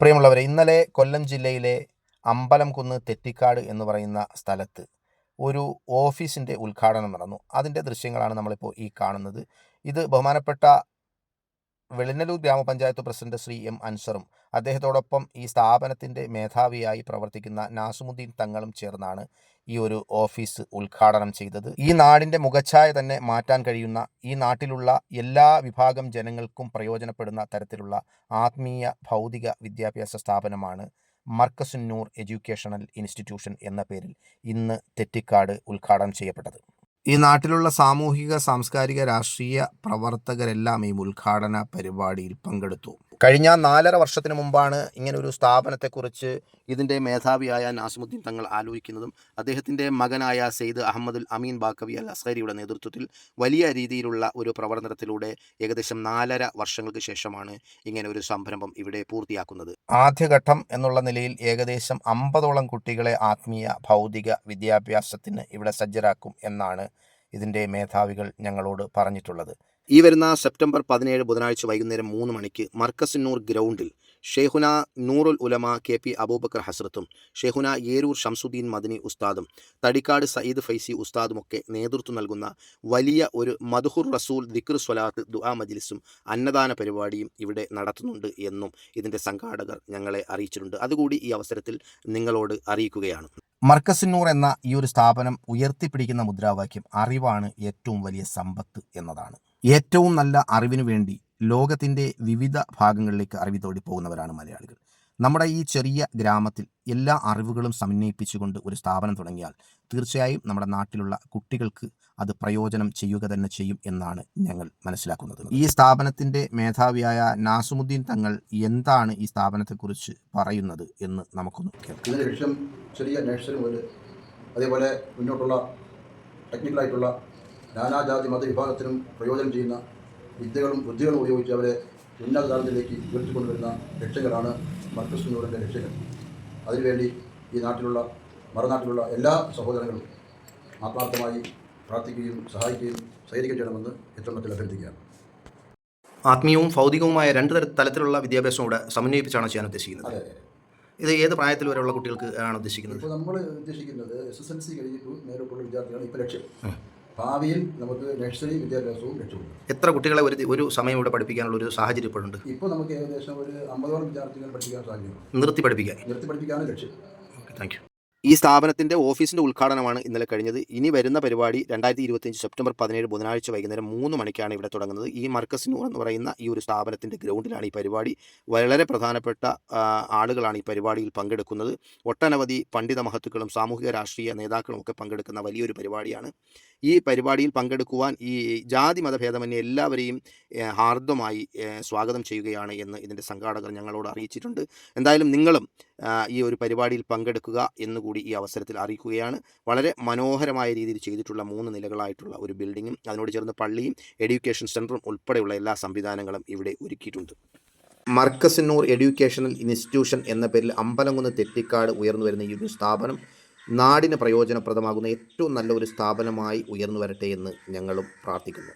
പ്രിയമുള്ളവരെ ഇന്നലെ കൊല്ലം ജില്ലയിലെ അമ്പലംകുന്ന് തെറ്റിക്കാട് എന്ന് പറയുന്ന സ്ഥലത്ത് ഒരു ഓഫീസിന്റെ ഉദ്ഘാടനം നടന്നു. അതിന്റെ ദൃശ്യങ്ങളാണ് നമ്മളിപ്പോൾ ഈ കാണുന്നത്. ഇത് ബഹുമാനപ്പെട്ട വെളിനല്ലൂർ ഗ്രാമപഞ്ചായത്ത് പ്രസിഡന്റ് ശ്രീ എം അൻസറും അദ്ദേഹത്തോടൊപ്പം ഈ സ്ഥാപനത്തിന്റെ മേധാവിയായി പ്രവർത്തിക്കുന്ന നാസുമുദ്ദീൻ തങ്ങളും ചേർന്നാണ് ഈ ഒരു ഓഫീസ് ഉദ്ഘാടനം ചെയ്തത്. ഈ നാടിന്റെ മുഖച്ഛായ തന്നെ മാറ്റാൻ കഴിയുന്ന ഈ നാട്ടിലുള്ള എല്ലാ വിഭാഗം ജനങ്ങൾക്കും പ്രയോജനപ്പെടുന്ന തരത്തിലുള്ള ആത്മീയ ഭൗതിക വിദ്യാഭ്യാസ സ്ഥാപനമാണ് മർക്കസുന്നൂർ എഡ്യൂക്കേഷണൽ ഇൻസ്റ്റിറ്റ്യൂഷൻ എന്ന പേരിൽ ഇന്ന് തെറ്റിക്കാട് ഉദ്ഘാടനം ചെയ്യപ്പെട്ടത്. ഈ നാട്ടിലുള്ള സാമൂഹിക സാംസ്കാരിക രാഷ്ട്രീയ പ്രവർത്തകരെല്ലാം ഈ ഉദ്ഘാടന പരിപാടിയിൽ പങ്കെടുത്തു. കഴിഞ്ഞ നാലര വർഷത്തിന് മുമ്പാണ് ഒരു സ്ഥാപനത്തെക്കുറിച്ച് ഇതിന്റെ മേധാവിയായ നാസിമുദ്ദീൻ തങ്ങൾ ആലോചിക്കുന്നതും അദ്ദേഹത്തിന്റെ മകനായ സെയ്ദ് അഹമ്മദുൽ അമീൻ ബാക്കവി അൽ അസ്ഹരിയുടെ നേതൃത്വത്തിൽ വലിയ രീതിയിലുള്ള ഒരു പ്രവർത്തനത്തിലൂടെ ഏകദേശം നാലര വർഷങ്ങൾക്ക് ശേഷമാണ് ഇങ്ങനെ ഒരു സംരംഭം ഇവിടെ പൂർത്തിയാക്കുന്നത്. ആദ്യഘട്ടം എന്നുള്ള നിലയിൽ ഏകദേശം അമ്പതോളം കുട്ടികളെ ആത്മീയ ഭൗതിക വിദ്യാഭ്യാസത്തിന് ഇവിടെ സജ്ജരാക്കും എന്നാണ് ഇതിന്റെ മേധാവികൾ ഞങ്ങളോട് പറഞ്ഞിട്ടുള്ളത്. ഈ വരുന്ന സെപ്റ്റംബർ പതിനേഴ് ബുധനാഴ്ച വൈകുന്നേരം മൂന്ന് മണിക്ക് മർക്കസിന്നൂർ ഗ്രൗണ്ടിൽ ഷെയ്ഹുന നൂറുൽ ഉലമ കെ പി അബൂബക്കർ ഹസ്രത്തും ഷെയ്ഹുന ഏരൂർ ഷംസുദ്ദീൻ മദനി ഉസ്താദും തടിക്കാട് സയ്യിദ് ഫൈസി ഉസ്താദുമൊക്കെ നേതൃത്വം നൽകുന്ന വലിയ ഒരു മധുഹുർ റസൂൽ ദിക്ർ സ്വലാത്ത് ദുആ മജിലിസും അന്നദാന പരിപാടിയും ഇവിടെ നടത്തുന്നുണ്ട് എന്നും ഇതിന്റെ സംഘാടകർ ഞങ്ങളെ അറിയിച്ചിട്ടുണ്ട്. അതുകൂടി ഈ അവസരത്തിൽ നിങ്ങളോട് അറിയിക്കുകയാണ്. മർക്കസിന്നൂർ എന്ന ഈ ഒരു സ്ഥാപനം ഉയർത്തിപ്പിടിക്കുന്ന മുദ്രാവാക്യം അറിവാണ് ഏറ്റവും വലിയ സമ്പത്ത് എന്നതാണ്. ഏറ്റവും നല്ല അറിവിനു വേണ്ടി ലോകത്തിന്റെ വിവിധ ഭാഗങ്ങളിലേക്ക് അറിവ് പോകുന്നവരാണ് മലയാളികൾ. നമ്മുടെ ഈ ചെറിയ ഗ്രാമത്തിൽ എല്ലാ അറിവുകളും സമന്വയിപ്പിച്ചുകൊണ്ട് ഒരു സ്ഥാപനം തുടങ്ങിയാൽ തീർച്ചയായും നമ്മുടെ നാട്ടിലുള്ള കുട്ടികൾക്ക് അത് പ്രയോജനം ചെയ്യുക തന്നെ ചെയ്യും എന്നാണ് ഞങ്ങൾ മനസ്സിലാക്കുന്നത്. ഈ സ്ഥാപനത്തിന്റെ മേധാവിയായ നാസുമുദ്ദീൻ തങ്ങൾ എന്താണ് ഈ സ്ഥാപനത്തെക്കുറിച്ച് പറയുന്നത് എന്ന് നമുക്കൊന്ന് കേൾക്കാം. ലക്ഷ്യം ചെറിയ അന്വേഷണം മുതൽ അതേപോലെ മുന്നോട്ടുള്ള ടെക്നിക്കലായിട്ടുള്ള നാനാജാതി മതവിഭാഗത്തിനും പ്രയോജനം ചെയ്യുന്ന വിദ്യകളും ബുദ്ധികളും ഉപയോഗിച്ച് അവരെ ഉന്നത തലത്തിലേക്ക് ഉയർത്തിക്കൊണ്ടുവരുന്ന ലക്ഷ്യങ്ങളാണ് മർക്കസ് നൂറിന്റെ ലക്ഷ്യങ്ങൾ. അതിനുവേണ്ടി ഈ നാട്ടിലുള്ള മറുനാട്ടിലുള്ള എല്ലാ സഹോദരങ്ങളും ആത്മാർത്ഥമായി പ്രാർത്ഥിക്കുകയും സഹായിക്കുകയും സഹകരിക്കുകയും ചെയ്യണമെന്ന് എത്രമത്തിൽ അഭ്യർത്ഥിക്കുകയാണ്. ആത്മീയവും ഭൗതികവുമായ രണ്ട് തര തലത്തിലുള്ള വിദ്യാഭ്യാസം കൂടെ സമന്വയിപ്പിച്ചാണ് ചെയ്യാൻ ഉദ്ദേശിക്കുന്നത്. ഇത് ഏത് പ്രായത്തിൽ വരെയുള്ള കുട്ടികൾക്ക് ആണ് ഉദ്ദേശിക്കുന്നത്? ഇപ്പോൾ നമ്മൾ ഉദ്ദേശിക്കുന്നത് എസ് എസ് എൽ സി കഴിഞ്ഞിട്ട് നേരിട്ടുള്ള വിദ്യാർത്ഥികളാണ് ഇപ്പോൾ ലക്ഷ്യം. ഭാവിയിൽ നമുക്ക് നഴ്സറി വിദ്യാഭ്യാസവും ലക്ഷ്യമുണ്ട് എത്ര കുട്ടികളെ ഒരു ഒരു സമയം ഇവിടെ പഠിപ്പിക്കാനുള്ള ഒരു സാഹചര്യം ഇപ്പോഴുണ്ട് ഇപ്പോൾ നമുക്ക് ഏകദേശം ഒരു അമ്പതോളം വിദ്യാർത്ഥികൾ പഠിപ്പിക്കാൻ സാധ്യതയുണ്ട്. നിർത്തി പഠിപ്പിക്കാൻ. നിർത്തി പഠിപ്പിക്കാനാണ് ലക്ഷ്യം. ഓക്കെ താങ്ക് യു ഈ സ്ഥാപനത്തിന്റെ ഓഫീസിന്റെ ഉദ്ഘാടനമാണ് ഇന്നലെ കഴിഞ്ഞത്. ഇനി വരുന്ന പരിപാടി രണ്ടായിരത്തി ഇരുപത്തിയഞ്ച് സെപ്റ്റംബർ പതിനേഴ് ബുധനാഴ്ച വൈകുന്നേരം മൂന്ന് മണിക്കാണ് ഇവിടെ തുടങ്ങുന്നത്. ഈ മർക്കസ് നൂർ എന്ന് പറയുന്ന ഈ ഒരു സ്ഥാപനത്തിന്റെ ഗ്രൗണ്ടിലാണ് ഈ പരിപാടി. വളരെ പ്രധാനപ്പെട്ട ആളുകളാണ് ഈ പരിപാടിയിൽ പങ്കെടുക്കുന്നത്. ഒട്ടനവധി പണ്ഡിത മഹത്തുക്കളും സാമൂഹിക രാഷ്ട്രീയ നേതാക്കളും ഒക്കെ പങ്കെടുക്കുന്ന വലിയൊരു പരിപാടിയാണ്. ഈ പരിപാടിയിൽ പങ്കെടുക്കുവാൻ ഈ ജാതി മതഭേദമന്യേ എല്ലാവരെയും ഹാർദ്ദമായി സ്വാഗതം ചെയ്യുകയാണ് എന്ന് ഇതിന്റെ സംഘാടകർ ഞങ്ങളോട് അറിയിച്ചിട്ടുണ്ട്. എന്തായാലും നിങ്ങളും ഈ ഒരു പരിപാടിയിൽ പങ്കെടുക്കുക എന്നുകൂടി ഈ അവസരത്തിൽ അറിയിക്കുകയാണ്. വളരെ മനോഹരമായ രീതിയിൽ ചെയ്തിട്ടുള്ള മൂന്ന് നിലകളായിട്ടുള്ള ഒരു ബിൽഡിങ്ങും അതിനോട് ചേർന്ന് പള്ളിയും എഡ്യൂക്കേഷൻ സെന്ററും ഉൾപ്പെടെയുള്ള എല്ലാ സംവിധാനങ്ങളും ഇവിടെ ഒരുക്കിയിട്ടുണ്ട്. മർക്കസിന്നൂർ എഡ്യൂക്കേഷണൽ ഇൻസ്റ്റിറ്റ്യൂഷൻ എന്ന പേരിൽ അമ്പലംകുന്ന് തെറ്റിക്കാട് ഉയർന്നു വരുന്ന ഈ ഒരു സ്ഥാപനം നാടിന് പ്രയോജനപ്രദമാകുന്ന ഏറ്റവും നല്ല ഒരു സ്ഥാപനമായി ഉയർന്നു വരട്ടെ എന്ന് ഞങ്ങളും പ്രാർത്ഥിക്കുന്നു.